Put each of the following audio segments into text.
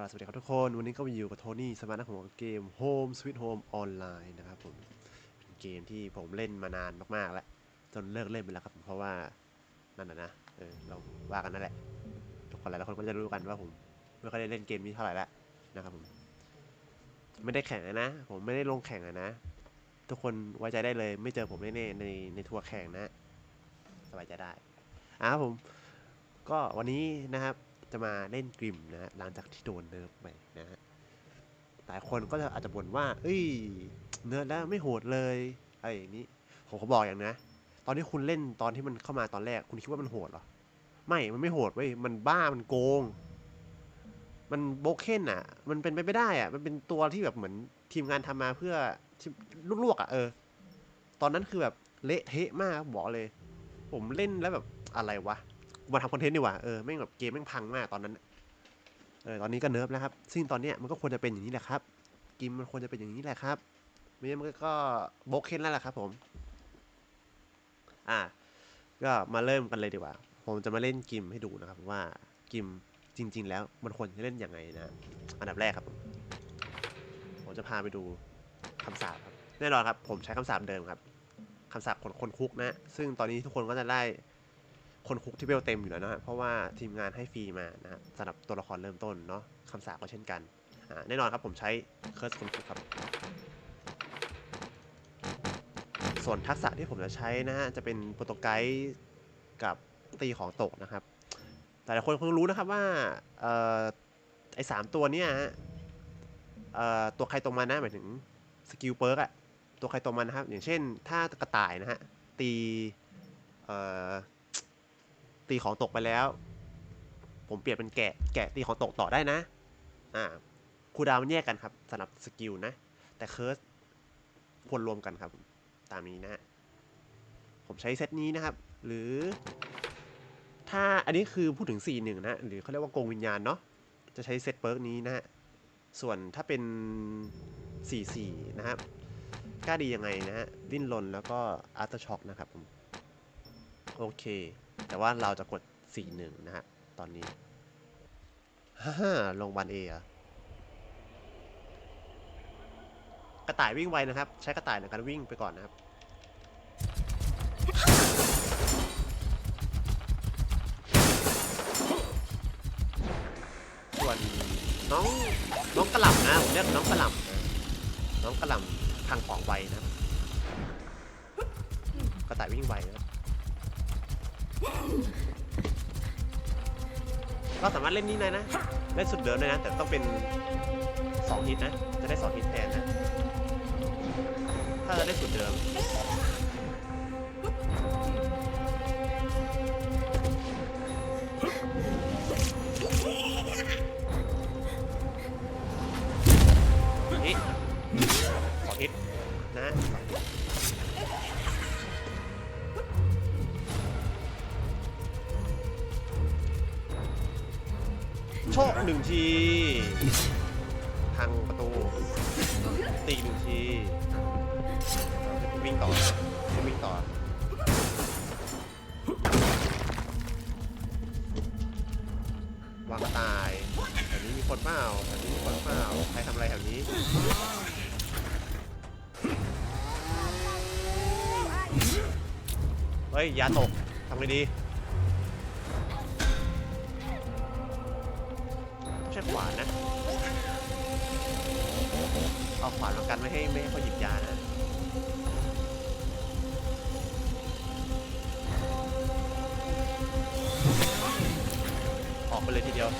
ครับสวัสดีครับทุกคน วันนี้ก็มาอยู่กับโทนี่สมาร์ทของเกม Home Sweet Home Online นะครับผม เป็นเกมที่ผมเล่นมานานมากๆแล้ว จนเลิกเล่นไปแล้วครับเพราะว่า นั่นนะนะเออเราว่ากันนั่นแหละ ทุกคนหลายๆคนก็จะรู้กันว่าผมไม่ค่อยได้เล่นเกมนี้เท่าไหร่แล้วนะครับผม ไม่ได้แข่งอะนะ ผมไม่ได้ลงแข่งอะนะ ทุกคนไว้ใจได้เลยไม่เจอผมแน่ๆในในทัวร์แข่งนะ สบายใจได้อะผม ก็วันนี้นะครับ จะมาเล่นกริมนะฮะหลังจากที่โดนเนิร์ฟไปนะฮะหลายคนก็จะอาจจะบ่นว่า เอ้ย เนิร์ฟแล้วไม่โหดเลยอะไรอย่างนี้ผมเขาบอกอย่างนะ ตอนที่คุณเล่นตอนที่มันเข้ามาตอนแรก คุณคิดว่ามันโหดเหรอ ไม่ มันไม่โหดเว้ย มันบ้า มันโกง มันโบเคนอะ มันเป็นไปไม่ได้อะ มันเป็นตัวที่แบบเหมือนทีมงานทำมาเพื่อลวกๆอะเออ ตอนนั้นคือแบบเละเทะมากบอกเลย ผมเล่นแล้วแบบอะไรวะ มาทำคอนเทนต์ดีกว่าเออแม่งแบบเกมแม่งพังมากตอนนั้นเออตอนนี้ก็เนิร์ฟแล้วครับ ซึ่งตอนเนี้ยมันก็ควรจะเป็นอย่างนี้แหละครับกิมมันควรจะเป็นอย่างนี้แหละครับไม่งั้นมันก็โบกเคนแล้วแหละครับ ผม อะก็มาเริ่มกันเลยดีกว่า ผมจะมาเล่นกิมให้ดูนะครับว่ากิมจริง ๆ แล้วมันควรจะเล่นยังไงนะอันดับแรกครับ ผมจะพาไปดูคำสาปครับแน่นอนครับ ผมใช้คำสาปเดิมครับคำสาปคนคนคุกนะ ซึ่งตอนนี้ทุกคนก็จะได้ คนคุกที่เวลเต็มอยู่แล้วนะเพราะว่าทีมงานให้ฟรีมานะสำหรับตัวละครเริ่มต้นเนาะคำสาปก็เช่นกันแน่นอนครับผมใช้เคิร์สคนคุกครับ ส่วนทักษะที่ผมจะใช้นะฮะจะเป็นโปรโตไกด์กับตีของตกนะครับ แต่หลายคนคงรู้นะครับว่าออไอ้สามตัวเนี้ยตัวใครตัวมันนะหมายถึงสกิลเปิร์กอะตัวใครตัวมันนะครับ อย่างเช่นถ้ากระต่ายนะฮะตีเตีของตกไปแล้ว ผมเปลี่ยนเป็นแกะ แกะตีของตกต่อได้นะ อ่าคูดาวมันแยกกันครับสำหรับสกิลนะ แต่เคิร์สควรรวมกันครับ ตามนี้นะ ผมใช้เซตนี้นะครับ หรือ ถ้าอันนี้คือพูดถึง 4 1 นะ หรือเขาเรียกว่าโกงวิญญาณเนาะ จะใช้เซตเปิร์กนี้นะฮะ ส่วนถ้าเป็น 4 4 นะครับกล้าดียังไงนะฮะ ดิ้นรนแล้วก็อัลตช็อคนะครับผม โอเค แต่ว่าเราจะกด 4-1 นะฮะ ตอนนี้ฮ่าลงวันเอะกระต่ายวิ่งไวนะครับ ใช้กระต่ายในการวิ่งไปก่อนนะครับ ส่วนน้องน้องกระหล่ำนะผมเรียกน้องกระหล่ำนะน้องกระหล่ำทางของไวนะครับ กระต่ายวิ่งไวนะครับ ก็สามารถเล่นนี่ได้นะเล่นสุดเดิมเลยนะ แต่ต้องเป็นสองฮิตนะ จะได้สองฮิตแทนนะ ถ้าจะได้สุดเดิมนี่สองฮิตนะ หนึ่งทีพังประตูตีหนึ่งทีวิ่งต่อวิ่งต่อวางตายแถวนี้มีคนเปล่าแถวนี้มีคนเปล่าใครทำอะไรแถวนี้เฮ้ยยาตกทำไงดี ขวานนะ เอาขวานมากันไม่ให้ไม่ให้เขาหยิบยานะออกไปเลยทีเดียว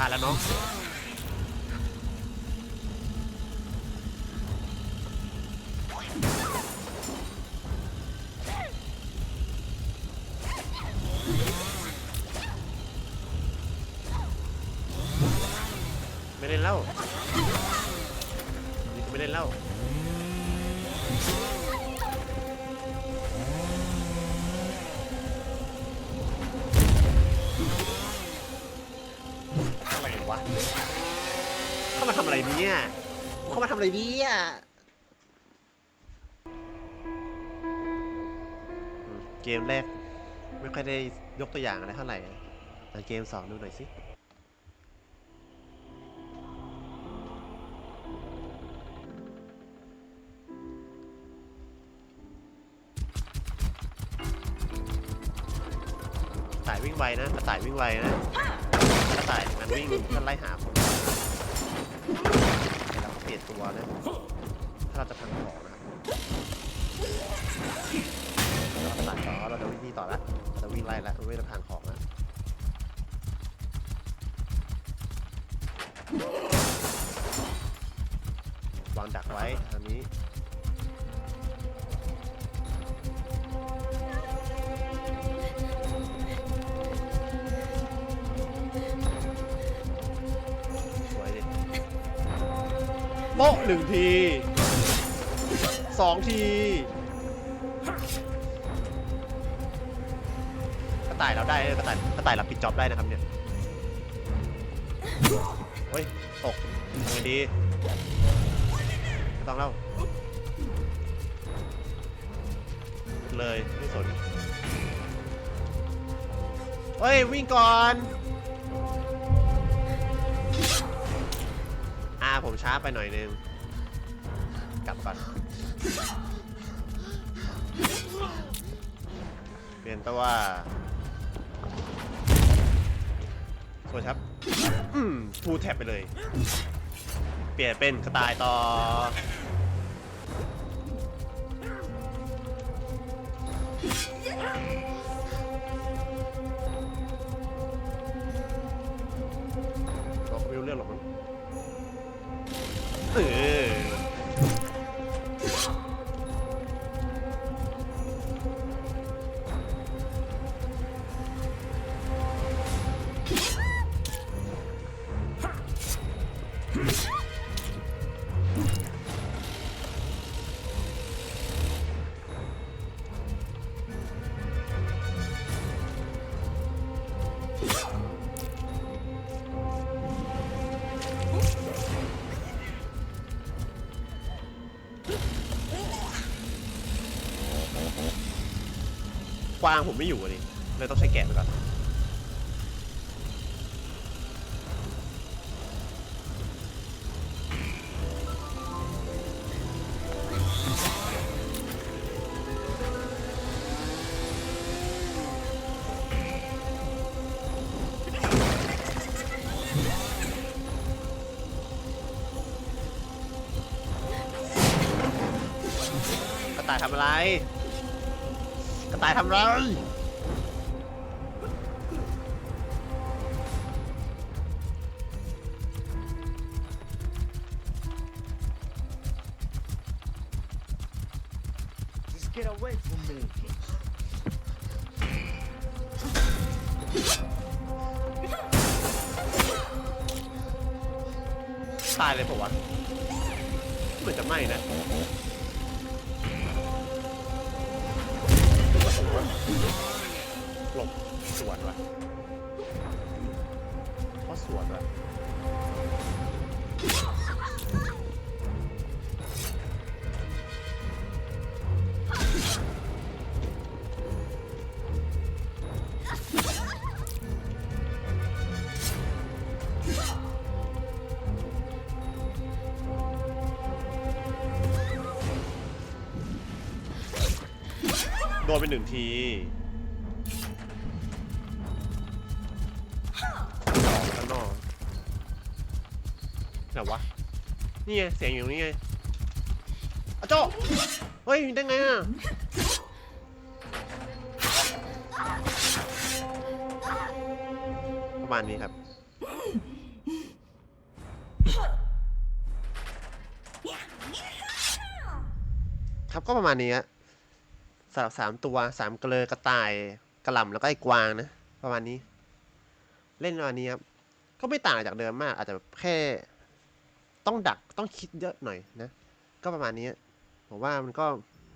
ผ่านแล้วเนาะไม่เล่นแล้วนี่ก็ไม่เล่นแล้ว เนี่ยเข้ามาทำอะไรเนี่ยอืมเกมแรก ไม่ค่อยได้ยกตัวอย่างอะไรเท่าไหร่แต่เกมสองดูหน่อยสิ กระต่ายวิ่งไวนะกระต่ายวิ่งไวนะกระต่ายมันวิ่งมันไล่หาคน เราก็เปลี่ยนตัวเลยถ้าเราจะพังของนะครับเรากระต่ายต่อเราจะวิ่งหนี่ต่อละเราจะวิ่งไล่ละเราไม่จะพังของละวางดักไว้ทางนี้ โป๊ะหนึ่งทีสองทีกระต่ายเราได้กระต่ายกระต่ายเราปิดจ็อบได้นะครับเนี่ยเฮ้ยตกทำไงดีไม่ต้องเล่าเลยไม่สนเฮ้ยวิ่งก่อน ผมช้าไปหน่อยนึง กลับก่อน เปลี่ยนตัวสวยครับทูแท็บไปเลย เปลี่ยนเป็นกระต่ายต่อ กวางผมไม่อยู่อะดิเลยต้องใช้แกะไปก่อนกระต่ายทำอะไร ต่ายทำอะไร Just get away from me. ตายเลยเปล่าวะเหมือนจะไหม้นะ วนวะเพราะสวนวะโดนไปหนึ่งที ไหนวะ นี่ไงเสียงอยู่นี่ไงอะโจเฮ้ยได้ไงอะประมาณนี้ครับ ครับก็ประมาณนี้ฮะสำหรับสามตัวสามเกลอกระต่ายกระหล่ำแล้วก็ไอ้กวางนะ ประมาณนี้ เล่นประมาณนี้ครับ ก็ไม่ต่างจากเดิมมาก อาจจะแค่ ต้องดักต้องคิดเยอะหน่อยนะ ก็ประมาณนี้ผมว่ามันก็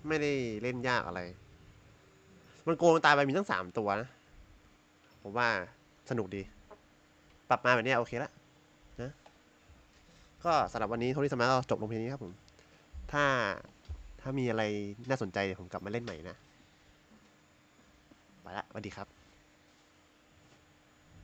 ไม่ได้เล่นยากอะไร มันโกงตายไปมีตั้งสามตัวนะ ผมว่าสนุกดี ปรับมาแบบนี้โอเคละนะ ก็สำหรับวันนี้โทนี่สมาร์ทก็จบลงเพียงนี้ครับผม ถ้าถ้ามีอะไรน่าสนใจเดี๋ยวผมกลับมาเล่นใหม่นะ ไปละสวัสดีครับ